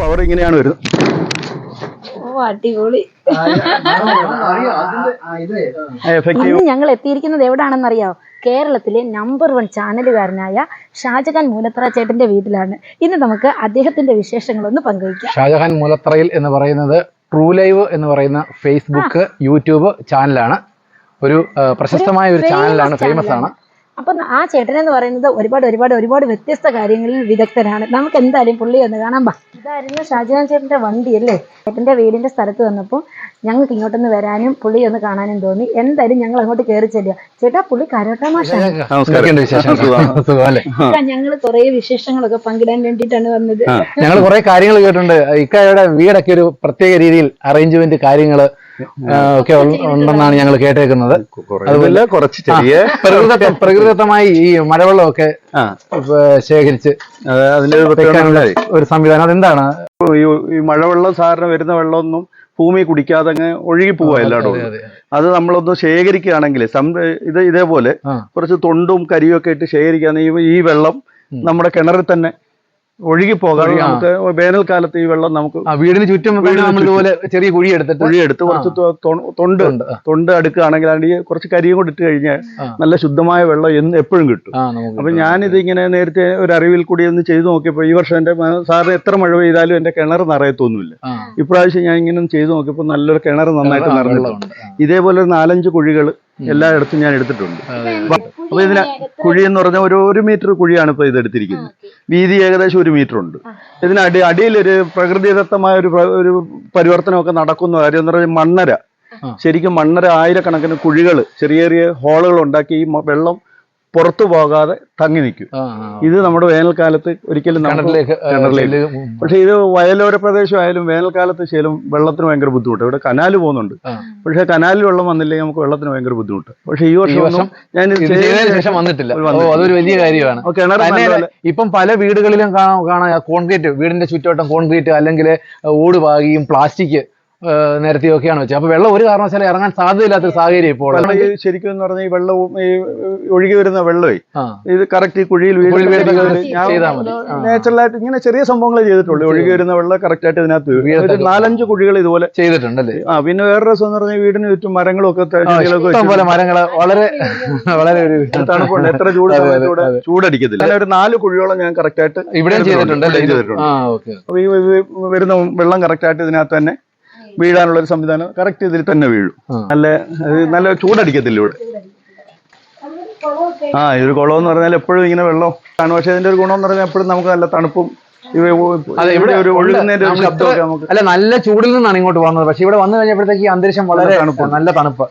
Power ഇങ്ങനെയാണ് വരുന്നത്. ഓ അടിപൊളി. ഇന്ന് ഞങ്ങൾ എത്തിയിരിക്കുന്നത് എവിടാണെന്നറിയാമോ കേരളത്തിലെ നമ്പർ വൺ ചാനലുകാരനായ ഷാജഹാൻ മൂലത്തറ ചേട്ടന്റെ വീട്ടിലാണ്. ഇന്ന് നമുക്ക് അദ്ദേഹത്തിന്റെ വിശേഷങ്ങളൊന്ന് പങ്കുവയ്ക്കാം. ഷാജഹാൻ മൂലത്തറയിൽ എന്ന് പറയുന്നത് ട്രൂ ലൈവ് എന്ന് പറയുന്ന ഫേസ്ബുക്ക് യൂട്യൂബ് ചാനലാണ് ഒരു പ്രശസ്തമായ ഒരു ചാനലാണ് ഫേമസ് ആണ്. അപ്പൊ ആ ചേട്ടൻ എന്ന് പറയുന്നത് ഒരുപാട് ഒരുപാട് ഒരുപാട് വ്യത്യസ്ത കാര്യങ്ങളിൽ വിദഗ്ധനാണ് നമുക്ക് എന്തായാലും പുള്ളി ഒന്ന് കാണാൻ പാ ഇതായിരുന്നു ഷാജഹാൻ ചേട്ടന്റെ വണ്ടി അല്ലേ? ചേട്ടന്റെ വീടിന്റെ സ്ഥലത്ത് വന്നപ്പോൾ ഞങ്ങൾക്ക് ഇങ്ങോട്ടൊന്ന് വരാനും പുള്ളി ഒന്ന് കാണാനും തോന്നി. എന്തായാലും ഞങ്ങൾ അങ്ങോട്ട് കയറി ചെല്ലുക. ചേട്ടാ പുള്ളി കരോട്ടാ മാഷാണ് ഞങ്ങൾ കുറെ വിശേഷങ്ങളൊക്കെ പങ്കിടാൻ വേണ്ടിയിട്ടാണ് വന്നത്. ഞങ്ങൾ കുറെ കാര്യങ്ങൾ കേട്ടിട്ടുണ്ട്. ഇക്കാരുടെ വീടൊക്കെ ഒരു പ്രത്യേക രീതിയിൽ അറേഞ്ച്മെന്റ് കാര്യങ്ങൾ ഒക്കെ ഉണ്ടെന്നാണ് ഞങ്ങൾ കേട്ടേക്കുന്നത്. അതുപോലെ കുറച്ച് ചെറിയ പ്രകൃത പ്രകൃതിദത്തമായി ഈ മഴവെള്ളമൊക്കെ ശേഖരിച്ച് അതിന്റെ ഒരു സംവിധാനം. അതെന്താണ്? ഈ മഴവെള്ളം സാറിന് വരുന്ന വെള്ളമൊന്നും ഭൂമി കുടിക്കാതെ അങ്ങ് ഒഴുകി പോവാ എല്ലായിടവും. അത് നമ്മളൊന്ന് ശേഖരിക്കുകയാണെങ്കിൽ ഇത് ഇതേപോലെ കുറച്ച് തൊണ്ടും കരിയും ഒക്കെ ഇട്ട് ശേഖരിക്കുകയാണെങ്കിൽ ഈ വെള്ളം നമ്മുടെ കിണറിൽ തന്നെ ഒഴുകി പോകാതെ ഒഴുകി, ആ. നമുക്ക് വേനൽക്കാലത്ത് ഈ വെള്ളം നമുക്ക് വീടിന് ചുറ്റും വീട് നമ്മൾ ഇതുപോലെ ചെറിയ കുഴി എടുത്തിട്ട് കുഴിയെടുത്ത് കുറച്ച് തൊ- തൊ- തൊണ്ട്. തൊണ്ട് അടുക്കുകയാണെങ്കിൽ അതിന് കുറച്ച് കരിയും കൂടി ഇട്ട് കഴിഞ്ഞാൽ നല്ല ശുദ്ധമായ വെള്ളം എന്ന് എപ്പോഴും കിട്ടും. അപ്പൊ ഞാനിത് ഇങ്ങനെ നേരത്തെ ഒരു അറിവിൽ കൂടി ഒന്ന് ചെയ്തു നോക്കിയപ്പോൾ ഈ വർഷം എന്റെ സാറിന് എത്ര മഴ പെയ്താലും എന്റെ കിണർ നിറയത്തൊന്നുമില്ല. ഇപ്രാവശ്യം ഞാൻ ഇങ്ങനെ ചെയ്തു നോക്കിയപ്പോൾ നല്ലൊരു കിണർ നന്നായിട്ട് നിറഞ്ഞിട്ടുണ്ട്. ഇതേപോലെ ഒരു നാലഞ്ച് കുഴികൾ എല്ലായിടത്തും ഞാൻ എടുത്തിട്ടുണ്ട്. അപ്പൊ ഇതിന് കുഴി എന്ന് പറഞ്ഞാൽ ഒരു ഒരു മീറ്റർ കുഴിയാണ് ഇപ്പൊ ഇതെടുത്തിരിക്കുന്നത്. വീതി ഏകദേശം ഒരു മീറ്റർ ഉണ്ട്. ഇതിന് അടി അടിയിൽ ഒരു പ്രകൃതിദത്തമായ ഒരു ഒരു പരിവർത്തനമൊക്കെ നടക്കുന്ന കാര്യം എന്ന് പറഞ്ഞാൽ മണ്ണര. ശരിക്കും മണ്ണര ആയിരക്കണക്കിന് കുഴികൾ ചെറിയ ചെറിയ ഹോളുകൾ ഉണ്ടാക്കി ഈ വെള്ളം പുറത്തു പോകാതെ തങ്ങി നിൽക്കും. ഇത് നമ്മുടെ വേനൽക്കാലത്ത് ഒരിക്കലും കിണറിലേക്ക്. പക്ഷെ ഇത് വയലോര പ്രദേശമായാലും വേനൽക്കാലത്ത് ശരിയും വെള്ളത്തിന് ഭയങ്കര ബുദ്ധിമുട്ട്. ഇവിടെ കനാൽ പോകുന്നുണ്ട്. പക്ഷെ കനാലിൽ വെള്ളം വന്നില്ലെങ്കിൽ നമുക്ക് വെള്ളത്തിന് ഭയങ്കര ബുദ്ധിമുട്ട്. പക്ഷെ ഈ വർഷം ഞാൻ ശേഷം വന്നിട്ടില്ല. അതൊരു വലിയ കാര്യമാണ്. കിണർ ഇപ്പം പല വീടുകളിലും കാണാം കാണാം കോൺക്രീറ്റ് വീടിന്റെ ചുറ്റുവട്ടം കോൺക്രീറ്റ് അല്ലെങ്കിൽ ഓട് പാകിയും പ്ലാസ്റ്റിക് നിരത്തിയൊക്കെയാണ് വെച്ചത്. അപ്പൊ വെള്ളം ഒരു കാരണവശാലും ഇറങ്ങാൻ സാധ്യതയില്ലാത്ത സാഹചര്യം ഇപ്പോൾ ശരിക്കും എന്ന് പറഞ്ഞാൽ ഈ വെള്ളവും ഈ ഒഴുകി വരുന്ന വെള്ളമേ. ഇത് കറക്റ്റ് ഈ കുഴിയിൽ നാച്ചുറലായിട്ട് ഇങ്ങനെ ചെറിയ സംഭവങ്ങളെ ചെയ്തിട്ടുള്ളൂ. ഒഴുകി വരുന്ന വെള്ളം കറക്റ്റ് ആയിട്ട് ഇതിനകത്ത്. നാലഞ്ച് കുഴികൾ ഇതുപോലെ ചെയ്തിട്ടുണ്ടല്ലേ? ആ പിന്നെ വേറെ രസം എന്ന് പറഞ്ഞാൽ വീടിന് ചുറ്റും മരങ്ങളും ഒക്കെ ത- ആ, ചെടികളൊക്കെ ഇഷ്ടം പോലെ മരങ്ങൾ വളരെ വളരെ ഒരു തണുപ്പുണ്ട്. എത്ര ചൂട്. ചൂടടിക്കത്തില്ല. ഒരു നാല് കുഴിയോളം ഞാൻ കറക്റ്റ് ആയിട്ട് ഇവിടെ ചെയ്തിട്ടുണ്ട്. ചെയ്തിട്ടുണ്ട്. വരുന്ന വെള്ളം കറക്റ്റ് ആയിട്ട് ഇതിനകത്ത് തന്നെ വീഴാനുള്ള ഒരു സംവിധാനം കറക്റ്റ് ഇതിൽ തന്നെ വീഴും. നല്ല നല്ല ചൂടടിക്കത്തില്ല ഇവിടെ? ആ ഇതൊരു കുളം എന്ന് പറഞ്ഞാൽ എപ്പോഴും ഇങ്ങനെ വെള്ളം ആണ് പക്ഷെ ഇതിന്റെ ഒരു ഗുണം എന്ന് പറഞ്ഞാൽ എപ്പോഴും നമുക്ക് നല്ല തണുപ്പും ഇവ അതെ, ഇവിടെ ഒരു ഉണ്ട്. ഒഴുകുന്നതിന്റെ ഒരു നമ്മൾ ശബ്ദമൊക്കെ നമുക്ക് അല്ല നല്ല ചൂടിൽ നിന്നാണ് ഇങ്ങോട്ട് വന്നത്. പക്ഷെ ഇവിടെ വന്നു കഴിഞ്ഞപ്പോഴത്തേക്ക് ഈ അന്തരീക്ഷം വളരെ തണുപ്പ്. നല്ല തണുപ്പ്.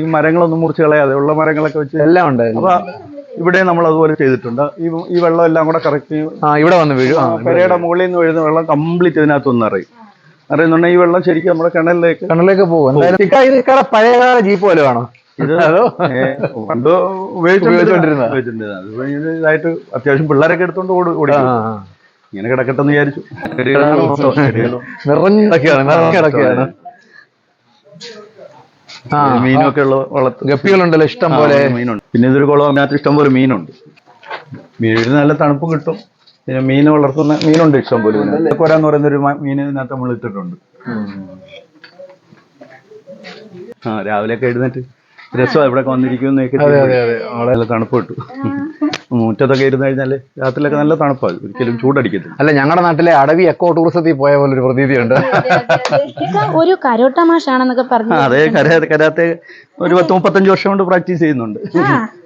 ഈ മരങ്ങളൊന്നും മുറിച്ച് കളയാതെ ഉള്ള മരങ്ങളൊക്കെ വെച്ച് എല്ലാം ഉണ്ട്. അപ്പൊ ഇവിടെ നമ്മൾ അതുപോലെ ചെയ്തിട്ടുണ്ട്. ഈ ഈ വെള്ളം എല്ലാം കൂടെ കറക്റ്റ് ഇവിടെ വന്ന് വീഴും. പെരയുടെ മുകളിൽ നിന്ന് വീഴുന്ന വെള്ളം കംപ്ലീറ്റ് ഇതിനകത്തൊന്നും അറിയും അറിയുന്നുണ്ടെങ്കിൽ ഈ വെള്ളം ശരിക്കും നമ്മുടെ കിണലിലേക്ക് കിണലിലേക്ക് പോകും. പഴയകാല ജീപ്പ് പോലെ വേണോ? ഇത് പണ്ട് ഉപയോഗിച്ചുകൊണ്ടിരുന്ന- ഉപയോഗിച്ചുകൊണ്ടിരുന്ന. ഉപയോഗിച്ചുകൊണ്ടിരുന്ന. അതിപ്പോ ഇത് ഇതായിട്ട് അത്യാവശ്യം പിള്ളേരൊക്കെ എടുത്തോണ്ട് ഓടി. ഇങ്ങനെ കിടക്കട്ടെ എന്ന് വിചാരിച്ചു നിറഞ്ഞിടക്കുകയാണ് ആ മീനൊക്കെ ഉള്ള വളർത്ത് ഗപ്പികളുണ്ടല്ലോ ഇഷ്ടം പോലെ. മീനുണ്ട്. പിന്നെ ഇതൊരു കുളം അതിനകത്ത് ഇഷ്ടം പോലെ മീനുണ്ട്. മീനിന് നല്ല തണുപ്പ് കിട്ടും. പിന്നെ മീൻ വളർത്തുന്ന മീനുണ്ട് ഇഷ്ടം പോലെ കൊരാന്ന് പറയുന്ന ഒരു മീൻ ഇതിനകത്ത് നമ്മൾ ഇട്ടിട്ടുണ്ട്. ആ രാവിലെ ഒക്കെ എഴുന്നേറ്റ് രസം ഇവിടെ വന്നിരിക്കുന്നു അതെ അതെ അതെ. നല്ല തണുപ്പ് കിട്ടും. മുറ്റത്തൊക്കെ ഇരുന്ന് കഴിഞ്ഞാൽ രാത്രിയിലൊക്കെ നല്ല തണുപ്പാണ് ഒരിക്കലും ചൂടടിക്കത്തില്ല. അല്ല ഞങ്ങളുടെ നാട്ടിലെ അടവി എക്കോ ടൂറിസത്തിൽ പോയ പോലെ ഒരു പ്രതീതിയുണ്ട്. ഒരു കരോട്ട മാഷാണെന്നൊക്കെ പറഞ്ഞു അതെ കരാ കരാത്തെ ഒരു പത്ത് മുപ്പത്തഞ്ച് വർഷം കൊണ്ട് പ്രാക്ടീസ് ചെയ്യുന്നുണ്ട്.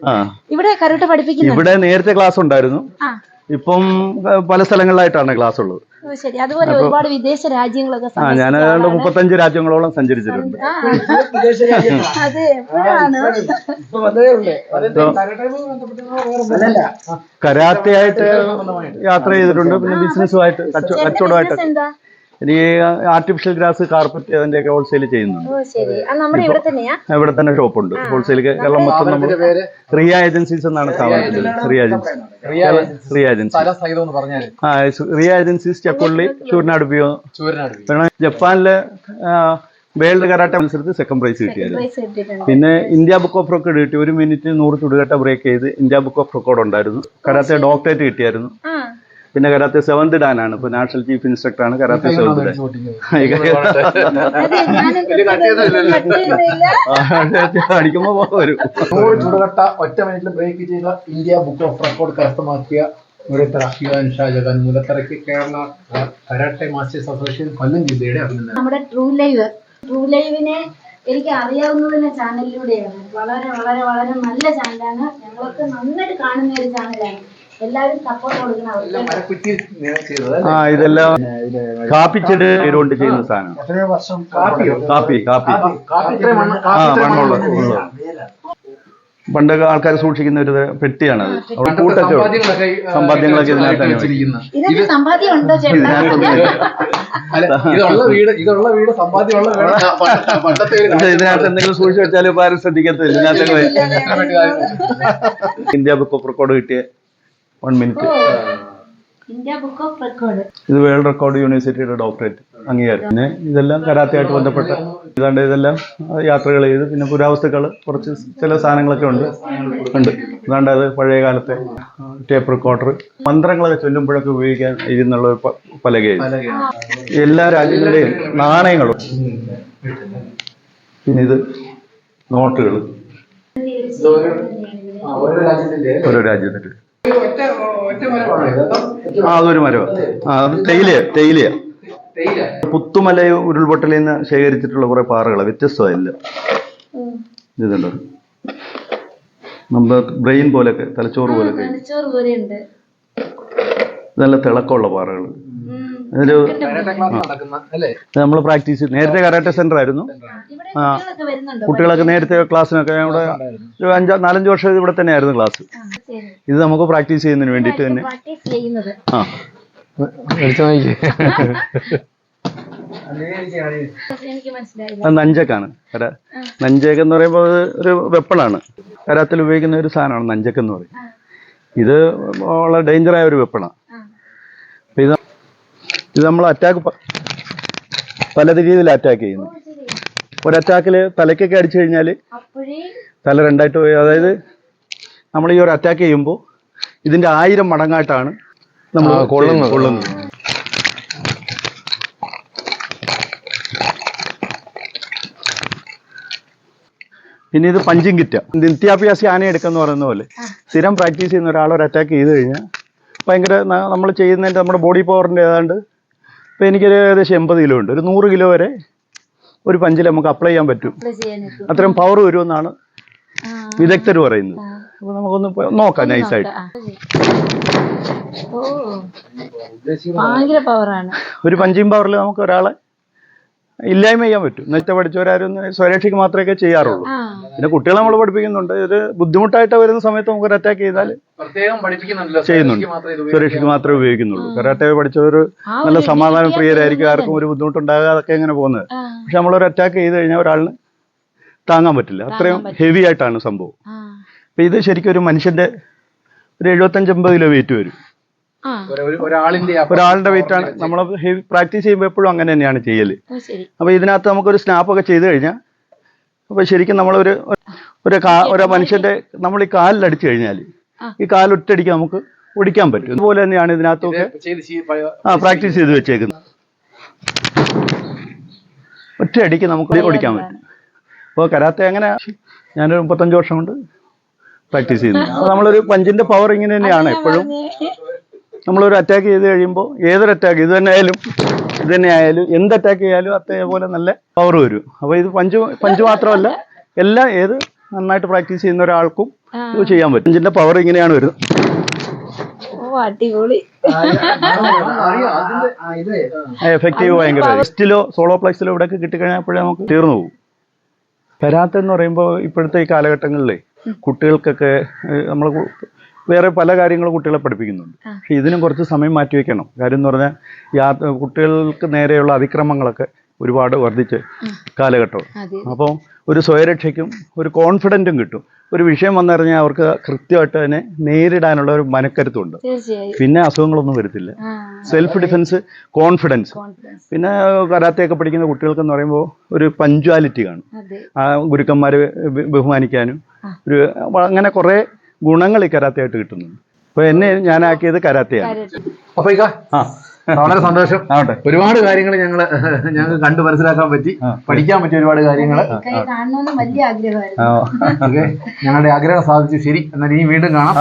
ആ. ഇവിടെ കരോട്ട പഠിപ്പിക്കുന്നു ഇവിടെ നേരത്തെ ക്ലാസ് ഉണ്ടായിരുന്നു. ആ. ഇപ്പം പല സ്ഥലങ്ങളിലായിട്ടാണ് ക്ലാസ് ഉള്ളത് ഓ, ശരി. അതുപോലെ ഒരുപാട് വിദേശ രാജ്യങ്ങളൊക്കെ ആ ഞാൻ ഏതാണ്ട് മുപ്പത്തഞ്ച് രാജ്യങ്ങളോളം സഞ്ചരിച്ചിട്ടുണ്ട്. ആ. അതെ എപ്പോഴാണ്? കരാത്തെ ആയിട്ട് യാത്ര ചെയ്തിട്ടുണ്ട്. പിന്നെ ബിസിനസ്സുമായിട്ട് കച്ചവടമായിട്ട് എന്താ? എനിക്ക് ആർട്ടിഫിഷ്യൽ ഗ്രാസ് കാർപ്പറ്റ് അതിന്റെ ഒക്കെ ഹോൾസെയിൽ ചെയ്യുന്നുണ്ട്. ഓ ശരി. അത് നമ്മുടെ ഇവിടെ തന്നെയാ? ഷോപ്പ് തന്നെ ഷോപ്പുണ്ട് ഹോൾസെയിൽ കേരളം മൊത്തം നമ്മൾ റിയ ഏജൻസീസ് എന്നാണ് സ്ഥാപനത്തിന്റെ റിയ ഏജൻസി റിയ ഏജൻസി ആ റിയ ഏജൻസീസ് ചക്കുള്ളി ചൂരിനാടുപ്പിയോ ചൂരനാട് പിയോ ജപ്പാനിലെ വേൾഡ് കരാട്ട മത്സരത്തിൽ സെക്കൻഡ് പ്രൈസ് കിട്ടിയായിരുന്നു പിന്നെ ഇന്ത്യ ബുക്ക് ഓഫ് റെക്കോർഡ് കിട്ടി. ഒരു മിനിറ്റ് നൂറ് ചുടുകട്ട ബ്രേക്ക് ചെയ്ത് ഇന്ത്യ ബുക്ക് ഓഫ് റെക്കോർഡ് ഉണ്ടായിരുന്നു. കരാട്ടെ ഡോക്ടറേറ്റ് കിട്ടിയായിരുന്നു. ആ. പിന്നെ കരാത്തെ സെവന്ത് ഡാൻ ആണ്. ഇപ്പൊ നാഷണൽ ചീഫ് ഇൻസ്ട്രക്ടർ ആണ് കരാത്തെ സെവന്ത് ഡാൻ. അടിക്കുമ്പോ വരും. ചുടുകട്ട ഒറ്റ മിനിറ്റിൽ ബ്രേക്ക് ചെയ്ത ഇന്ത്യ ബുക്ക് ഓഫ് റെക്കോർഡ് കരസ്ഥമാക്കിയ Murathara Shajahan Kerala karate masters association Kollam ജില്ലയുടെ അഭിനന്ദനം. നമ്മുടെ ട്രൂ ലൈവ് ട്രൂ ലൈവിനെ എനിക്ക് അറിയാവുന്നതിന് ചാനലിലൂടെയാണ് വളരെ വളരെ വളരെ നല്ല ചാനലാണ് ഞങ്ങളൊക്കെ നന്നായിട്ട് കാണുന്ന ഒരു ചാനലാണ് ആ ഇതെല്ലാം കാപ്പിച്ചെടി കൊണ്ട് ചെയ്യുന്ന സാധനം. കാപ്പി കാപ്പി. കാപ്പി ഇത്രയും മണ്ണ് ആ കാപ്പി മണ്ണുള്ള പണ്ട്. ആൾക്കാർ സൂക്ഷിക്കുന്ന ഒരു പെട്ടിയാണ് അവിടെ കൂട്ടൊക്കെ. സമ്പാദ്യങ്ങളൊക്കെ ഇതിനകത്ത് ഇതിനകത്ത് എന്തെങ്കിലും സൂക്ഷിച്ചു വെച്ചാൽ ഇപ്പൊ ആരും ശ്രദ്ധിക്കത്തില്ല. ഇതിനകത്ത്. ഇന്ത്യ ബുക്ക് ഓഫ് റെക്കോർഡ് കിട്ടിയ one minute India book of record ഇത് വേൾഡ് റെക്കോർഡ് യൂണിവേഴ്സിറ്റിയുടെ ഡോക്ടറേറ്റ് അംഗീകാരം. പിന്നെ ഇതെല്ലാം കരാത്തയായിട്ട് ബന്ധപ്പെട്ട ഇതാണ്ട് ഇതെല്ലാം യാത്രകൾ ചെയ്ത് പിന്നെ പുരാവസ്തുക്കൾ കുറച്ച് ചില സാധനങ്ങളൊക്കെ ഉണ്ട്. ഉണ്ട്. ഇതാണ്ട് അത് പഴയ കാലത്തെ ടേപ്പ് റെക്കോർഡർ. മന്ത്രങ്ങളൊക്കെ ചൊല്ലുമ്പോഴൊക്കെ ഉപയോഗിക്കാൻ ഇരുന്നുള്ള പലകയാണ് പലകയായി. എല്ലാ രാജ്യങ്ങളുടെയും നാണയങ്ങളും. പിന്നെ ഇത് നോട്ടുകൾ ഓരോ രാജ്യത്തിന്റെ മരമാണോ ആ അതൊരു മരം ആ അത് തേയിലയാ. തേയിലയാ. പുത്തുമല ഉരുൾപൊട്ടലിൽ നിന്ന് ശേഖരിച്ചിട്ടുള്ള കുറെ പാറകളാണ് വ്യത്യസ്തമായില്ല. ഇതുണ്ടോ നമ്മുടെ ബ്രെയിൻ പോലൊക്കെ തലച്ചോറ് പോലൊക്കെ പോലെ ഉണ്ട് നല്ല തിളക്കമുള്ള പാറകൾ അതിന്റെ കരാട്ടെ ക്ലാസ് നടക്കുന്ന അല്ലേ? നമ്മൾ പ്രാക്ടീസ് നേരത്തെ കരാട്ടെ സെന്റർ ആയിരുന്നു. ഇവിടെ ആ. കുട്ടികളൊക്കെ നേരത്തെ ക്ലാസ്സിനൊക്കെ ഇവിടെ ഒരു അഞ്ചാ നാലഞ്ച് വർഷം ഇവിടെ തന്നെയായിരുന്നു ക്ലാസ് ഇത് നമുക്ക് പ്രാക്ടീസ് ചെയ്യുന്നതിന് വേണ്ടിയിട്ട് തന്നെ. ആ. നഞ്ചക്കാണ്. കര നഞ്ചക്ക് എന്ന് പറയുമ്പോൾ അത് ഒരു വെപ്പണാണ് കരാത്തിൽ ഉപയോഗിക്കുന്ന ഒരു സാധനമാണ് നഞ്ചക്ക് എന്ന് പറയും. ഇത് വളരെ ഡേഞ്ചറായ ഒരു വെപ്പണാണ് ഇത് ഇത് നമ്മൾ അറ്റാക്ക് പല രീതിയിൽ അറ്റാക്ക് ചെയ്യുന്നു. ഒരു അറ്റാക്കിൽ തലയ്ക്കൊക്കെ അടിച്ചു കഴിഞ്ഞാൽ തല രണ്ടായിട്ട് പോയി. അതായത് നമ്മൾ ഈ ഒരു അറ്റാക്ക് ചെയ്യുമ്പോൾ ഇതിന്റെ ആയിരം മടങ്ങായിട്ടാണ് നമ്മൾ കൊള്ളുന്നത്. കൊള്ളുന്നത്. പിന്നെ ഇത് പഞ്ചിങ് കിറ്റ നിത്യാഭ്യാസി ആന എടുക്കുന്ന പറയുന്ന പോലെ സ്ഥിരം പ്രാക്ടീസ് ചെയ്യുന്ന ഒരാൾ ഒരു അറ്റാക്ക് ചെയ്ത് കഴിഞ്ഞാൽ ഭയങ്കര നമ്മൾ ചെയ്യുന്നതിന്റെ നമ്മുടെ ബോഡി പവറിന്റെ ഏതാണ്ട് ഇപ്പം എനിക്കൊരു ഏകദേശം എൺപത് കിലോ ഉണ്ട്. ഒരു നൂറ് കിലോ വരെ ഒരു പഞ്ചിൽ നമുക്ക് അപ്ലൈ ചെയ്യാൻ പറ്റും. അത്രയും പവർ വരുമെന്നാണ് വിദഗ്ധർ പറയുന്നത്. അപ്പൊ അപ്പോൾ നമുക്കൊന്ന് നോക്കാം നൈസായിട്ട് ഒരു പഞ്ചിങ് പവറിൽ നമുക്ക് ഒരാളെ ഇല്ലായ്മ ചെയ്യാൻ പറ്റും. നേരത്തെ പഠിച്ചവരാരും സ്വരക്ഷയ്ക്ക് മാത്രമേ ചെയ്യാറുള്ളൂ. പിന്നെ കുട്ടികളെ നമ്മൾ പഠിപ്പിക്കുന്നുണ്ട്. ഇത് ബുദ്ധിമുട്ടായിട്ട് വരുന്ന സമയത്ത് നമുക്ക് ഒരു അറ്റാക്ക് ചെയ്താൽ പ്രത്യേകം പഠിപ്പിക്കുന്നുണ്ടല്ലോ. ചെയ്യുന്നുണ്ട്. സുരക്ഷയ്ക്ക് മാത്രമേ ഉപയോഗിക്കുന്നുള്ളൂ. കരാട്ടെ പഠിച്ചവർ നല്ല സമാധാന പ്രിയരായിരിക്കും. ആർക്കും ഒരു ബുദ്ധിമുട്ടുണ്ടാകാതൊക്കെ ഇങ്ങനെ പോകുന്നത്. പക്ഷെ നമ്മളൊരു അറ്റാക്ക് ചെയ്ത് കഴിഞ്ഞാൽ ഒരാളിന് താങ്ങാൻ പറ്റില്ല. അത്രയും ഹെവി ആയിട്ടാണ് സംഭവം. അപ്പൊ ഇത് ശരിക്കും ഒരു മനുഷ്യന്റെ ഒരു എഴുപത്തഞ്ച് അമ്പത് കിലോ വെയിറ്റ് വരും. ഒരാളിന്റെ വെയിറ്റ് ആണ് നമ്മൾ പ്രാക്ടീസ് ചെയ്യുമ്പോൾ എപ്പോഴും അങ്ങനെ തന്നെയാണ് ചെയ്യൽ. അപ്പൊ ഇതിനകത്ത് നമുക്കൊരു സ്നാപ്പ് ഒക്കെ ചെയ്ത് കഴിഞ്ഞാൽ അപ്പൊ ശരിക്കും നമ്മളൊരു ഒരു കാ ഒരു മനുഷ്യന്റെ നമ്മൾ ഈ കാലിൽ അടിച്ചു കഴിഞ്ഞാൽ ഈ കാലൊറ്റടിക്ക് നമുക്ക് ഓടിക്കാൻ പറ്റും. അതുപോലെ തന്നെയാണ് ഇതിനകത്തൊക്കെ ആ പ്രാക്ടീസ് ചെയ്ത് വെച്ചേക്കുന്നത്. ഒറ്റയടിക്ക് നമുക്ക് ഓടിക്കാൻ പറ്റും. അപ്പോൾ കരാത്തെ അങ്ങനെ ഞാനൊരു മുപ്പത്തഞ്ച് വർഷം കൊണ്ട് പ്രാക്ടീസ് ചെയ്യുന്നു. നമ്മളൊരു പഞ്ചിന്റെ പവർ ഇങ്ങനെ തന്നെയാണ് എപ്പോഴും. നമ്മളൊരു അറ്റാക്ക് ചെയ്ത് കഴിയുമ്പോൾ ഏതൊരു അറ്റാക്ക് ഇത് തന്നെ ആയാലും ഇത് തന്നെ ആയാലും എന്ത് അറ്റാക്ക് ചെയ്യാലും അതേപോലെ നല്ല പവർ വരും. അപ്പോൾ ഇത് പഞ്ച് പഞ്ച് മാത്രമല്ല എല്ലാ ഏത് നന്നായിട്ട് പ്രാക്ടീസ് ചെയ്യുന്ന ഒരാൾക്കും ഇത് ചെയ്യാൻ പറ്റും. പഞ്ചിന്റെ പവർ ഇങ്ങനെയാണ് വരുന്നത്. അടിപൊളി. എഫക്റ്റീവ് ഭയങ്കര. ലിസ്റ്റിലോ സോളോ പ്ലക്സിലോ ഇവിടെ കിട്ടിക്കഴിഞ്ഞാൽ നമുക്ക് തീർന്നു പോകും. വരാത്തെന്ന് പറയുമ്പോൾ ഇപ്പോഴത്തെ ഈ കാലഘട്ടങ്ങളിലെ കുട്ടികൾക്കൊക്കെ നമ്മൾ വേറെ പല കാര്യങ്ങളും കുട്ടികളെ പഠിപ്പിക്കുന്നുണ്ട്. പക്ഷെ ഇതിനും കുറച്ച് സമയം മാറ്റി വെക്കണം. കാര്യം എന്ന് പറഞ്ഞാൽ യാത്ര കുട്ടികൾക്ക് നേരെയുള്ള അതിക്രമങ്ങളൊക്കെ ഒരുപാട് വർദ്ധിച്ച് കാലഘട്ടം. അപ്പോൾ ഒരു സ്വയരക്ഷയ്ക്കും ഒരു കോൺഫിഡന്റും കിട്ടും. ഒരു വിഷയം വന്നറിഞ്ഞാൽ അവർക്ക് കൃത്യമായിട്ട് അതിനെ നേരിടാനുള്ള ഒരു മനക്കരുത്തുണ്ട്. പിന്നെ അസുഖങ്ങളൊന്നും വരത്തില്ല. സെൽഫ് ഡിഫൻസ് കോൺഫിഡൻസ് കോൺഫിഡൻസ് പിന്നെ കരാത്തയൊക്കെ പഠിക്കുന്ന കുട്ടികൾക്ക് എന്ന് പറയുമ്പോൾ ഒരു പഞ്ച്വാലിറ്റി കാണും. ആ ഗുരുക്കന്മാരെ ബഹുമാനിക്കാനും ഒരു അങ്ങനെ കുറേ ഗുണങ്ങൾ ഈ കരാത്തയായിട്ട് കിട്ടുന്നുണ്ട്. അപ്പൊ എന്നെ ഞാൻ ആക്കിയത് കരാത്തയാണ് അപ്പൊ ഇക്ക ആ. വളരെ സന്തോഷം. ആവട്ടെ ഒരുപാട് കാര്യങ്ങൾ ഞങ്ങൾ ഞങ്ങൾക്ക് കണ്ടു മനസ്സിലാക്കാൻ പറ്റി. പഠിക്കാൻ പറ്റിയ ഒരുപാട് കാര്യങ്ങൾ ഞങ്ങളുടെ ആഗ്രഹം സാധിച്ചു ശരി. എന്നാൽ ഇനി വീണ്ടും കാണാം.